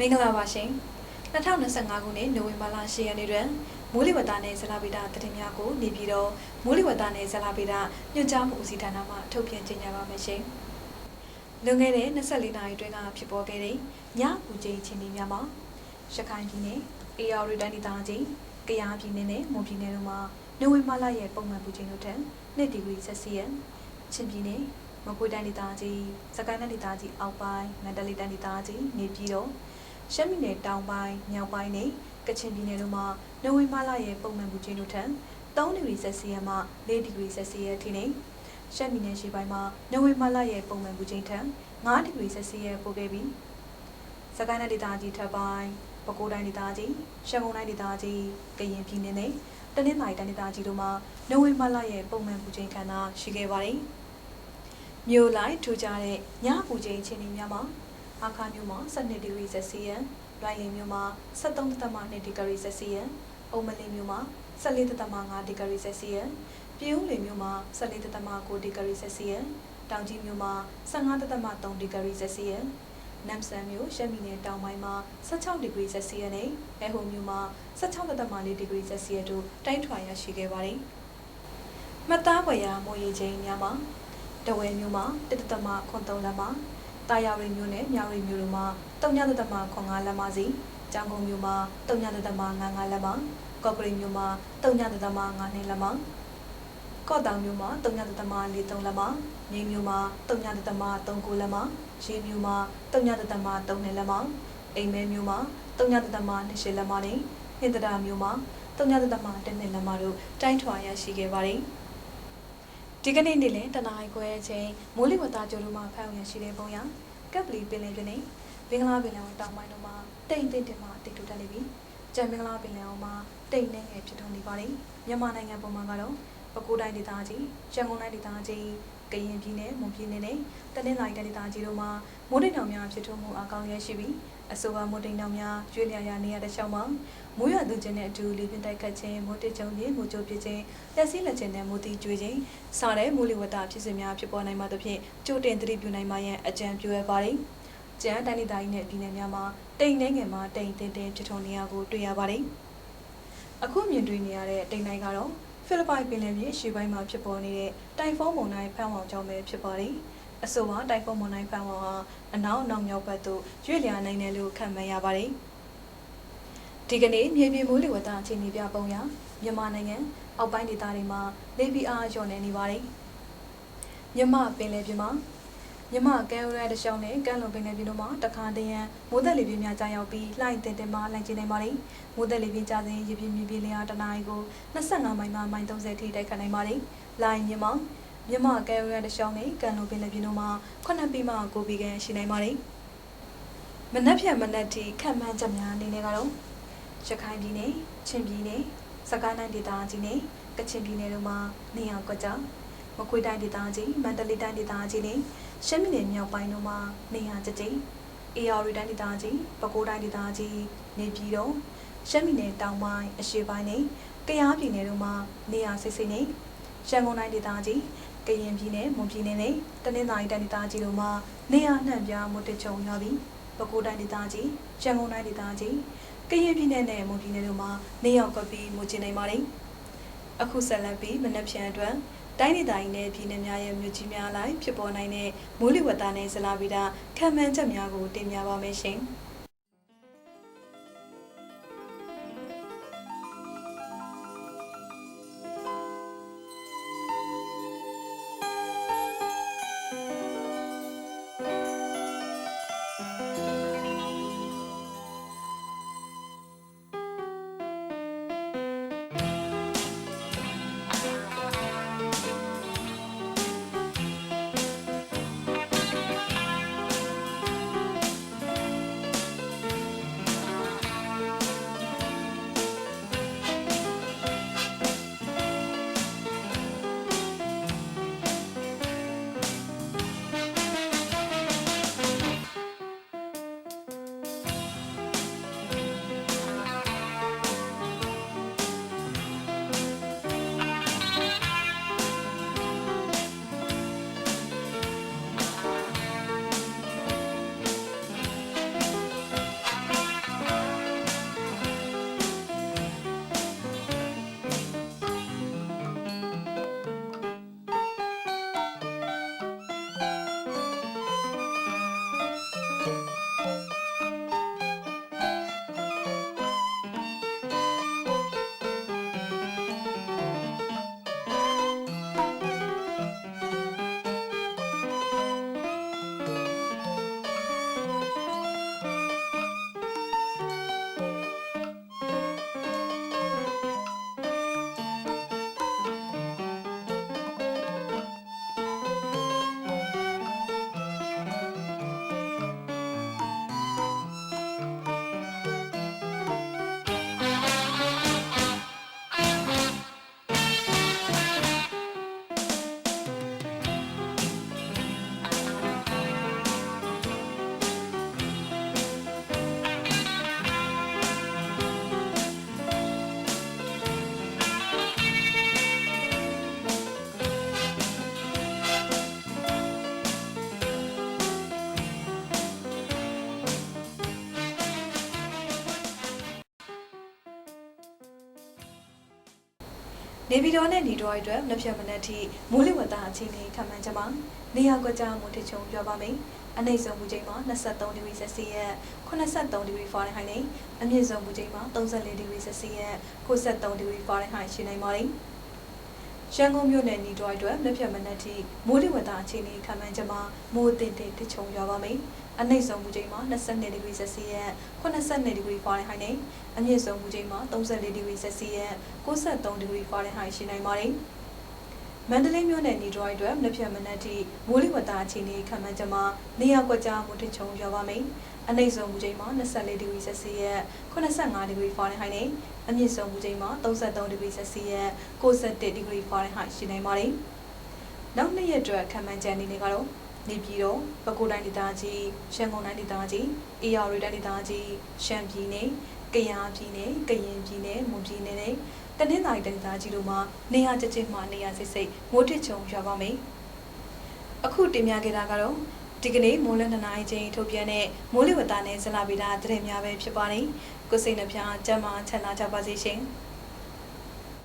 မင်္ဂလာပါရှင်2025ခုနှစ်နိုဝင်ဘာလ10ရက်နေ့တွင်မိုးလေဝသနဲ့ဇလဗေဒသတင်းများကိုနေပြည်တော်မိုးလေဝသနဲ့ဇလဗေဒညွှန်ကြားမှုဦးစီးဌာနမှထုတ်ပြန်ကြေညာပါမယ်ရှင်လွန်ခဲ့တဲ့24နာရီအတွင်းကဖြစ်ပေါ်ခဲ့တဲ့ညပူချိန်ချင်းတွေများမှာရခိုင်ပြည်နယ်အေရဝတီတိုင်းဒေသကြီးကယားပြည်နယ်နဲ့မွန်ပြည်နယ်တို့မှာနိုဝင်ဘာလရဲ့ပုံမှန်ပူချိန်တို့ထက်2ဒီဂရီဆက်စီယန်ချင်းပြည်နယ်မကွေးတိုင်းဒေသကြီးစကိုင်းတိုင်းဒေသကြီးအောက်ပိုင်းမန္တလေးတိုင်းဒေသကြီးနေပြည်တော် ရှမ်းပြည်နယ်တောင်ပိုင်းမြောက်ပိုင်းနဲ့ကချင်ပြည်နယ်တို့မှာနိုဝင်ဘာလရဲ့ပုံမှန်ပူချိန်တို့ထက်3ဒီဂရီဆက်စီယက်မှ4ဒီဂရီဆက်စီယက်ထိနေရှမ်းပြည်နယ်ရှေ့ပိုင်းမှာနိုဝင်ဘာလရဲ့ပုံမှန်ပူချိန်ထက်5ဒီဂရီဆက်စီယက်ပိုခဲ့ပြီးစကိုင်းတိုင်းဒေသကြီးထပ်ပိုင်းပဲခူးတိုင်းဒေသကြီးရှမ်းကုန်းတိုင်းဒေသကြီးကရင်ပြည်နယ်နဲ့တနင်္သာရီတိုင်းဒေသကြီးတို့မှာနိုဝင်ဘာလရဲ့ပုံမှန်ပူချိန်ခန့်သာရှိခဲ့ပါတယ်မြို့လိုက်ထူကြတဲ့ညပူချိန်ချင်းတွေများမှာ အခါမြို့မှာ12ဒီဂရီဆက်စီယန်၊လွိုင်လင်မြို့မှာ73.2ဒီဂရီဆက်စီယန်၊အုံမလင်းမြို့မှာ14.5ဒီဂရီဆက်စီယန်၊ပြည်ဦးလွင်မြို့မှာ14.9ဒီဂရီဆက်စီယန်၊တောင်ကြီးမြို့မှာ15.3ဒီဂရီဆက်စီယန်၊နမ်ဆန်မြို့ရှမ်းပြည်နယ်တောင်ပိုင်းမှာ16ဒီဂရီဆက်စီယန်နဲ့အဲဟုံမြို့မှာ16.4ဒီဂရီဆက်စီယန်တို့တိုင်းထွာရရှိခဲ့ပါတယ်။မှတ်သားဖွယ်ရာမိုးရေချိန်များမှာတဝဲမြို့မှာ1.3လက်မှာ တာယာရီမျိုးနဲ့မြောင်ရီမျိုးတို့မှာ3.5လက်မစီကျောင်းကုန်းမျိုးမှာ3.55လက်မကော့ကရိတ်မျိုးမှာ3.52လက်မကော့တောင်မျိုးမှာ3.43လက်မငိမ်းမျိုးမှာ3.39လက်မရေးမျိုးမှာ3.32လက်မအိမ်မဲမျိုးမှာ3.28လက်မနဲ့ဟင်္ဒရာမျိုးမှာ3.12လက်မတို့တိုင်းထွာရရှိခဲ့ပါတယ် ဒီကနေ့နေ့လယ်တနာရီခွဲအချိန်မိုးလေဝသကြိုလို့မှဖတ်ရရှိတဲ့ပုံရကပ်ပလီပင်လယ်ပြင်နဲ့ဘင်္ဂလားပင်လယ်တောင်ပိုင်းတို့မှာတိမ်တိမ်တင်မှတိတ်ထူတက်နေပြီကြံမင်္ဂလာပင်လယ်အော်မှာတိမ်နေငယ်ဖြစ်ထွန်းနေပါတယ်မြန်မာနိုင်ငံပုံမှာကတော့ ပဲခူးတိုင်းဒေသကြီးရန်ကုန်တိုင်းဒေသကြီးကရင်ပြည်နယ်မွန်ပြည်နယ်နဲ့တနင်္သာရီတိုင်းဒေသကြီးတို့မှာမိုးတိမ်တောင်များဖြစ်ထွန်းမှုအကောင်းရရှိပြီးအဆိုပါမိုးတိမ်တောင်များကျွေးလျာရနေရတဲ့ချောင်းမှာမိုးရွာသွန်းခြင်းနဲ့အတူလေပြင်းတိုက်ခတ်ခြင်းမိုးတိမ်ကျုံခြင်းမိုးကြိုးပြခြင်းလက်စည်းလက်ခြင်းနဲ့မိုးတီကျွေးခြင်းစတဲ့မိုးလေဝသဖြစ်စဉ်များဖြစ်ပေါ်နိုင်မှသဖြင့်ကြိုတင်သတိပြုနိုင်မှရန်အကြံပြုရပါတယ်။ကျန်းတိုင်းဒေသကြီးနဲ့ပြည်နယ်များမှာတိမ်နှဲငယ်မှာတိမ်တင်းတင်းဖြစ်ထွန်းနေရကိုတွေ့ရပါတယ်။အခုမြင်တွေ့နေရတဲ့တိမ်တိုင်းကတော့ ဖိလစ်ပိုင်ပင်လယ်ပြင်ရှေ့ပိုင်းမှာဖြစ်ပေါ်နေတဲ့တိုင်ဖုန်းမုန်တိုင်းဖန်ဝောင်ကြောင့်ပဲဖြစ်ပါတယ်။အဆိုပါတိုင်ဖုန်းမုန်တိုင်းဖန်ဝောင်ဟာအနောက်အနောက်မြောက်ဘက်သို့ရွေ့လျာနိုင်တယ်လို့ခန့်မှန်းရပါတယ်။ဒီကနေ့မြေပြင်မိုးလေဝသအခြေအနေပြပုံရမြန်မာနိုင်ငံအောက်ပိုင်းဒေသတွေမှာလေပြင်းအားလျော့နေနေပါတယ်။မြမပင်လယ်ပြင်မှာ မြမကဲရိုးရဲတရှောင်းနဲ့ကမ်းလွန်ပင်လယ်ပြင်တို့မှာတခါတည်းရန်မိုးသက်လေပြင်းများကြာရောက်ပြီးလှိုင်းတင်တင်မှလှိုင်းကျနေပါတယ်။မိုးသက်လေပြင်းကြာစဉ်ရေပြင်းမြေပြင်းလျာတနအီကို25မိုင်မှမိုင်30ထိတိုက်ခတ်နိုင်ပါတယ်။လှိုင်းမြမမြမကဲရိုးရဲတရှောင်းနဲ့ကမ်းလွန်ပင်လယ်ပြင်တို့မှာ9ပြီးမှ9ပြီးခန့်ရှိနိုင်ပါတယ်။မနက်ဖြန်မနက်ထိခန့်မှန်းချက်များအနေနဲ့ကတော့ရခိုင်ပြည်နယ်ချင်းပြည်နယ်စကိုင်းတိုင်းဒေသကြီးနဲ့ကချင်ပြည်နယ်တို့မှာနေရာကွက်ကြောင်မကွေးတိုင်းဒေသကြီးမန္တလေးတိုင်းဒေသကြီးနဲ့ ရှမ်းပြည်နယ်မြောက်ပိုင်းတို့မှာနေရာကျကျအေရရီတိုင်းဒေသကြီးပဲခူးတိုင်းဒေသကြီးနေပြည်တော်ရှမ်းပြည်နယ်တောင်ပိုင်းအရှေ့ပိုင်းနဲ့ကယားပြည်နယ်တို့မှာနေရာစိတ်စိတ်နဲ့ရန်ကုန်တိုင်းဒေသကြီးကရင်ပြည်နယ်မွန်ပြည်နယ်နဲ့တနင်္သာရီတိုင်းဒေသကြီးတို့မှာနေရာနှံ့ပြားမှုတချုံရပြီးပဲခူးတိုင်းဒေသကြီးရန်ကုန်တိုင်းဒေသကြီးကရင်ပြည်နယ်နဲ့မွန်ပြည်နယ်တို့မှာနေရောက်ကပ်ပြီးမူကျင်နိုင်ပါတယ်။အခုဆက်လက်ပြီးမနက်ဖြန်အတွက် တိုင်းဒေသကြီးနဲ့ပြည်နယ်များရဲ့မြို့ကြီးများလိုက်ဖြစ်ပေါ်နိုင်တဲ့မိုးလေဝသနဲ့ဇလာဗီဒခံမှန်းချက်များကိုတင်ပြပါမယ်ရှင်။ နေပြည်တော်နဲ့ညီတော်ရီအတွက်နှစ်ဖြတ်မနက်ထိမိုးလေဝသအခြေအနေခံမှန်းချက်မှာနေရာကွက်ကြားမိုးထချုံပြောပါမယ်။အနှိမ့်ဆုံးမူချိန်မှာ23ဒီဂရီဆက်စီရဲ့83ဒီဂရီဖာရင်ဟိုက်နဲ့အမြင့်ဆုံးမူချိန်မှာ34ဒီဂရီဆက်စီရဲ့63ဒီဂရီဖာရင်ဟိုက်ရှိနိုင်ပါတယ်။ ရန်ကုန်မြို့နယ်ညီတော်ရီအတွက်နှစ်ဖြတ်မနက်ထိမိုးလေဝသအခြေအနေခံမှန်းချက်မှာမိုးတင်တင်ထချုံရွာပါမယ်။အနှိမ့်ဆုံးမူချိန်မှာ22ဒီဂရီဆက်စီရဲ့82ဒီဂရီဖာရင်ဟိုက်နဲ့အမြင့်ဆုံးမူချိန်မှာ34ဒီဂရီဆက်စီရဲ့63ဒီဂရီဖာရင်ဟိုက်ရှိနိုင်ပါတယ်။ မန္တလေးမြို့နယ်နေဒရိုက်အတွက်မနက်ဖြန်မနက်ထိမိုးလေဝသအခြေအနေခံမှန်းချက်မှာနေရာကွက်ကြားမိုးထချုံရွာပါမယ်။အနှိမ့်ဆုံးမူချိန်မှာ24ဒီဂရီဆက်စီရဲ့85ဒီဂရီဖာရင်ဟိုက်နဲ့အမြင့်ဆုံးမူချိန်မှာ33ဒီဂရီဆက်စီရဲ့61ဒီဂရီဖာရင်ဟိုက်ရှိနိုင်ပါတယ်။နောက်နှစ်ရက်အတွက်ခံမှန်းချက်အနေနဲ့ကတော့နေပြည်တော်၊ပဲခူးတိုင်းဒေသကြီး၊ရန်ကုန်တိုင်းဒေသကြီး၊အေရရီတိုင်းဒေသကြီး၊ရှမ်းပြည်နယ်၊ကယားပြည်နယ်၊ကရင်ပြည်နယ်၊မွန်ပြည်နယ်နဲ့ တနင်္သာရီတိုင်းဒေသကြီးတို့မှာနေရာကျကျမှနေရာစိတ်စိတ်မိုးထစ်ချုံရွာပါမယ်။အခုတင်ပြခဲ့တာကတော့ဒီကနေ့မိုးလင်းနှစ်နာရီချိန်ထုတ်ပြန်တဲ့မိုးလေဝသနဲ့ဇလဗေဒသတင်းများပဲဖြစ်ပါတယ်။ကိုစိတ်နှပြကျမ်းမာချမ်းသာကြပါစေရှင်။